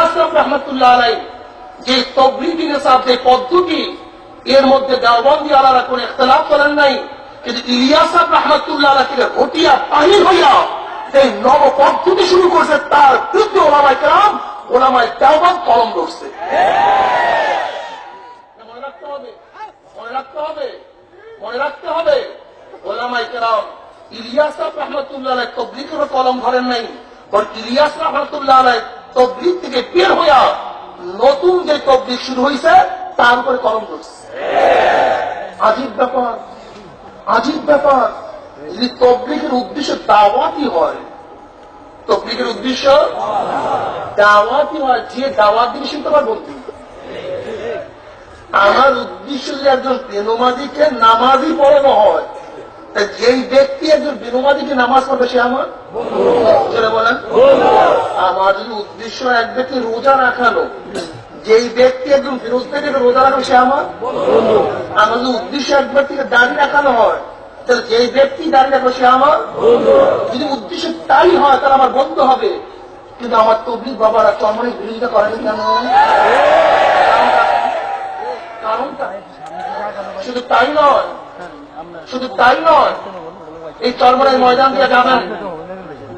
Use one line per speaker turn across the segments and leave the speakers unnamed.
ইলিয়াস রহমতুল্লাহ আলাই যে তবলিগি নেশাব যে পদ্ধতি, এর মধ্যে দেওবন্দি আলাদা করে ইখতলাফ করেন নাই। কিন্তু ইলিয়াস রহমতুল্লাহ আলাই থেকে হটিয়া বাহির হইয়া যে নব পদ্ধতি শুরু করছে, তার বিরুদ্ধে ওলামায় কেরাম, ওলামায় দেওবন্দ কলম ধরছে। মনে রাখতে হবে, মনে রাখতে হবে, মনে রাখতে হবে ওলামাই কেরাম, ইলিয়াস রহমতুল্লাহ আলাই কলম ধরেন নাই। ইলিয়াস রহমতুল্লাহ তবলিগ থেকে বের হইয়া নতুন যে তবলিগ শুরু হয়েছে তার উপরে কলম ধরছে। আজীব ব্যাপার আজীব ব্যাপার। যদি তবলিগের উদ্দেশ্য দাওয়াতি হয়, তবলিগের উদ্দেশ্য দাওয়াতি হয়, যে দাওয়াত সে তোমার বন্ধু আমার উদ্দেশ্য যদি একজন বেনমাদিকে নামাজই পড়ানো যেই ব্যক্তি একজন বেনমাদিকে নামাজ পড়বে সে আমার? বলেন। আমার যদি উদ্দেশ্য এক ব্যক্তি রোজা রাখানো যেই ব্যক্তি একজন বিরোধ থেকে রোজা রাখবে সে আমার? আমার যদি উদ্দেশ্য এক ব্যক্তিকে দাঁড়িয়ে রাখানো হয়, তাহলে যেই ব্যক্তি দাঁড়িয়ে রাখবে সে আমার? যদি উদ্দেশ্য তাই হয়, তাহলে আমার বন্ধ হবে। কিন্তু আমার তবলিক বাবারা চরমনের বিরোধিতা করেনি কেন? কারণটা শুধু তাই নয় শুধু তাই নয়, এই চরমনের ময়দান দিয়ে যাবেন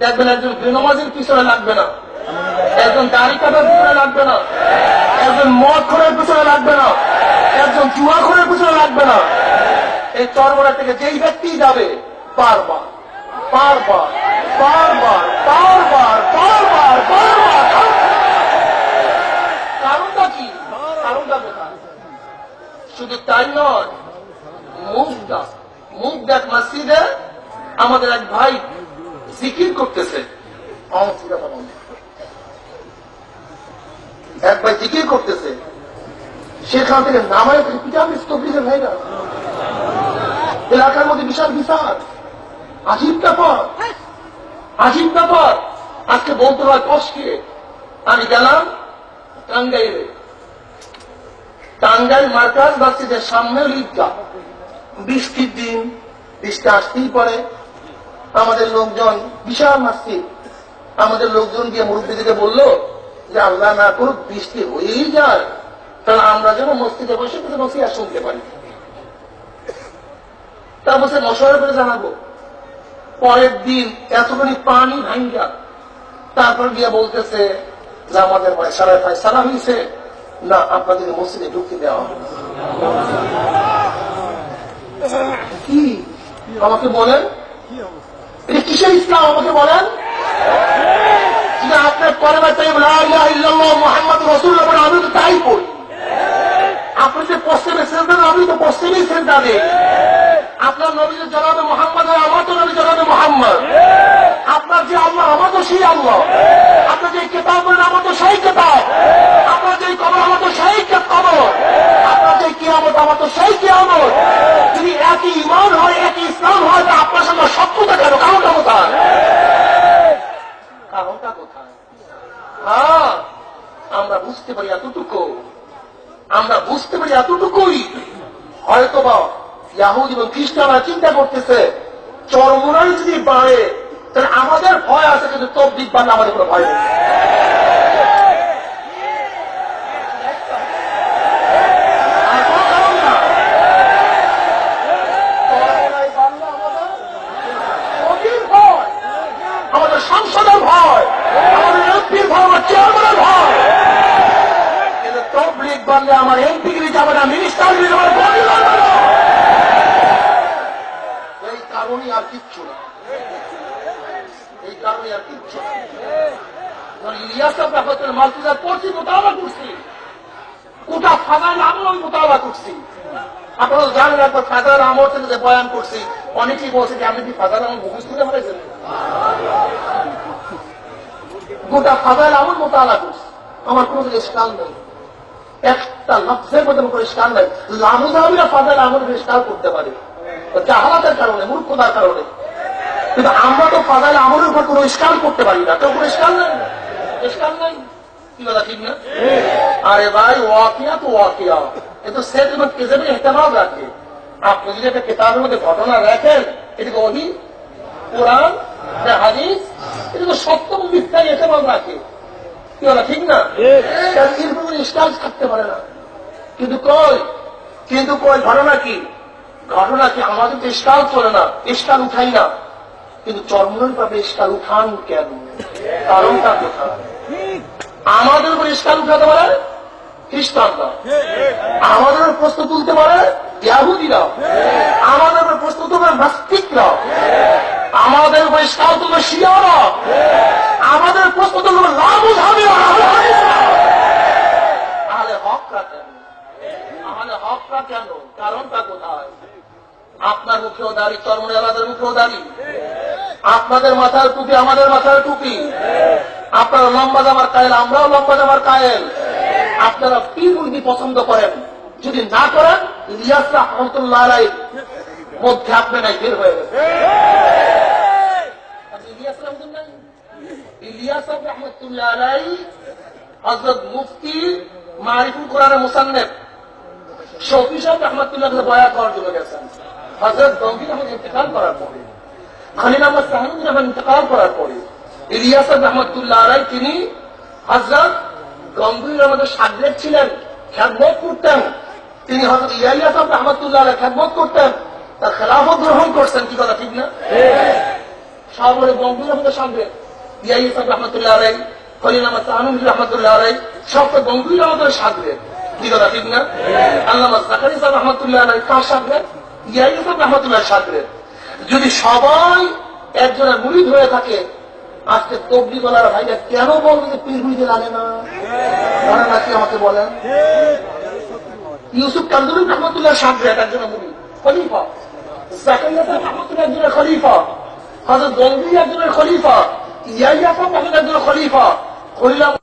দেখবেন একজন বেনমাজের পিছনে লাগবে না। একজন দাড়ি কাটার পিছনে লাগবে না। একজন মদ খোরের পিছনে লাগবে না। একজন জুয়া খোরের পিছনে লাগবে না। এই চরমরা থেকে যেই ব্যক্তি যাবে, বারবার বারবার বারবার বারবার বারবার বারবার। কারণটা কি? কারণটা কোথায়? শুধু তাই নয় দেখ মসজিদে আমাদের এক ভাই জিকির করতেছে। এক ভাই জিকির করতেছে। সেখান থেকে নামায় পিটামি স্তব্ধ ভাই না এলাকার মধ্যে বিশাল বিশাল আজীব ব্যাপার। আজীব ব্যাপার। আজকে বলতে হয় কষ্টে। আমি গেলাম টাঙ্গাইলে। টাঙ্গাইল মার্কাজ মসজিদের সামনে ঈদগা বৃষ্টির দিন। বৃষ্টি আসতেই পারে আমাদের লোকজন বিশাল মসজিদ আমাদের লোকজন গিয়ে মুরব্বীদেরকে বলল যে আল্লাহ না করুক, বৃষ্টি হয়েই যায় তাহলে আমরা যেন মসজিদে বসে কিছু নসিয়া শুনতে পারি। তার বসে মশলা করে জানাব। পরের দিন এতখানি পানি ভাঙ্গা। তারপর গিয়ে বলতেছে যে আমাদের সারা সারা হয়েছে না, আপনাদের মসজিদে ঢুকতে দেওয়া হবে না। কি আমাকে বলেন? কিসের ইসলাম আমাকে বলেন? আপনার মোহাম্মদ আমি তো তাই আপনি যে পশ্চিমে আমি তো সেন্টারে আপনার নবীদের জনাবে মোহাম্মদ আমার তো নবী জনাবে মোহাম্মদ। আপনার যে আল্লাহ, আমার তো সেই আল্লাহ। আপনার যে কেতাব বলেন, আমার তো সেই কেতাব। আপনার যে কবর আমার তো সেই কবর আপনার যে কিয়ামত আমার তো সেই কিয়ামত যদি একই ইমান হয় একই ইসলাম হয় তা আপনার সঙ্গে শত্রুতা কেন কারণটা কোথায় কারণটা কোথায় হ্যাঁ আমরা বুঝতে পারি এতটুকু। আমরা বুঝতে পারি এতটুকুই। হয়তো বা এবং খ্রিস্টানরা চিন্তা করতেছে চরমরাই যদি বাড়ে, তাহলে আমাদের ভয় আছে, কিন্তু তবদিক বাড়লে আমাদের কোনো ভয় সংসদের ভয়, আমাদের ভয় আমার চেয়ারম্যানের ভয়। বানলে আমার এমপি গিরি যাবে না মিনিস্টার গিরি যাবে না। এই কারণে আর কিচ্ছু না। এই কারণে আর কিচ্ছু না। ইলিয়াস ব্যাপারে মালকিজার পড়ছি মোতাবা করছি আমি মোতাবা করছি। আপনারা জানেন একবার যে বয়ান করছি, অনেকেই বলছে যে আপনি কি ফাদার আমল মুখস্থ করে ফেলেছেন? গোটা ফাদার মোতালা করছি। আমার কোনো স্টান নেই। একটা লফজের মধ্যে স্টান নাই। লামুদাবিরা ফাদার আমল স্টান করতে পারে। জাহালাতের কারণে, মূর্খতার কারণে। কিন্তু আমরা তো ফাদার আমলের উপর কোনো স্টান করতে পারি না। কেউ কোনো নাই? স্টান নাই? কি কথা ঠিক না? আরে ভাই, ওয়াকিয়া তো ওয়াকিয়া। এ তো সেট এবং কেজেবে এহতেমাম রাখে। আপনি যদি একটা কেতাবের মধ্যে ঘটনা রাখেন এটাকে অহি কোরআন? হাদিস? এটা তো সত্য মিথ্যায় এহতেমাম রাখে। কি বলা ঠিক না? কারণ এরকম থাকতে পারে না? কিন্তু কই? কিন্তু কই ঘটনা কি? ঘটনা কি? আমাদের তো স্টাল চলে না স্টাল উঠাই না। কিন্তু চরমনের পাবে স্টাল উঠান কেন? কারণটা কোথায়? আমাদের উপর স্টাল উঠাতে পারে খ্রিস্টানরা। আমাদের উপর প্রশ্ন তুলতে পারে ইয়াহুদিরা আমাদের উপর প্রশ্ন তুলবে নাস্তিকরা আমাদের উপর স্টাল তুলবে শিয়ারা আমাদের প্রশ্ন তুলবে লাভুধাবীরা তাহলে হকরা কেন তাহলে হকরা কেন কারণটা কোথায় আপনার মুখেও দাড়ি চরমনে আমাদের মুখেও দাড়ি আপনাদের মাথার টুপি আমাদের মাথার টুপি। আপনারা লম্বা জামার কায়েল, আমরাও লম্বা জামার কায়েল। আপনারা পীর মুরগি পছন্দ করেন? যদি না করেন ইলিয়াস রহমতুল্লাহ আলাই মধ্যে আপনি নাই, বের হয়ে গেছে ইলিয়াস রহমতুল্লাহ আলাই হজরত মুফতি মারিফুল কোরআনের মুসান্নেফ শফি সাহেব রহমতুল্লাহ বয়া করার জন্য গেছেন। হজরত গম্ভীর আহমদ ইন্তেকাল করার পরে, খালিল আহমদ সাহানুদ্দিন আহমদ ইন্তেকাল করার পরে ইলিয়াস রহমতুল্লাহ আলাই তিনি হজরত গম্ভীর আহমদের সাগরেদ ছিলেন খ্যাতমত করতেন। তিনি হজরত ইয়াইয়াস রহমতুল্লাহ আলাই খ্যাতমত করতেন। তার খেলাফত গ্রহণ করছেন, কি কথা, ঠিক না? সাগরে গম্ভীর আহমদের সাগরেদ ইয়াইয়াস রহমতুল্লাহ আলাই খলিল আহমদ সাহানুদ্দিন রহমতুল্লাহ আলাই সব তো গম্ভীর আহমদের সাগরেদ কি কথা, ঠিক না? আল্লাহ জাকারি সাহেব রহমতুল্লাহ আলাই কার সাগরেদ ইয়াইয়াস রহমতুল্লাহ সাগরেদ যদি সবাই একজনের মুরিদ হয়ে থাকে, আজকে তবলি বলার ভাইরা কেন বলবে যে পীর মুড়িতে লাগে না? নাকি আমাকে বলেন? ইউসুফ কান্দুরি রহমতুল্লাহ সাগরেদ একজনের মুরিদ খলিফা। সাহেব রহমতুল্লাহ একজনের খলিফা। হজরত গঙ্গি একজনের খলিফা। খলিফা।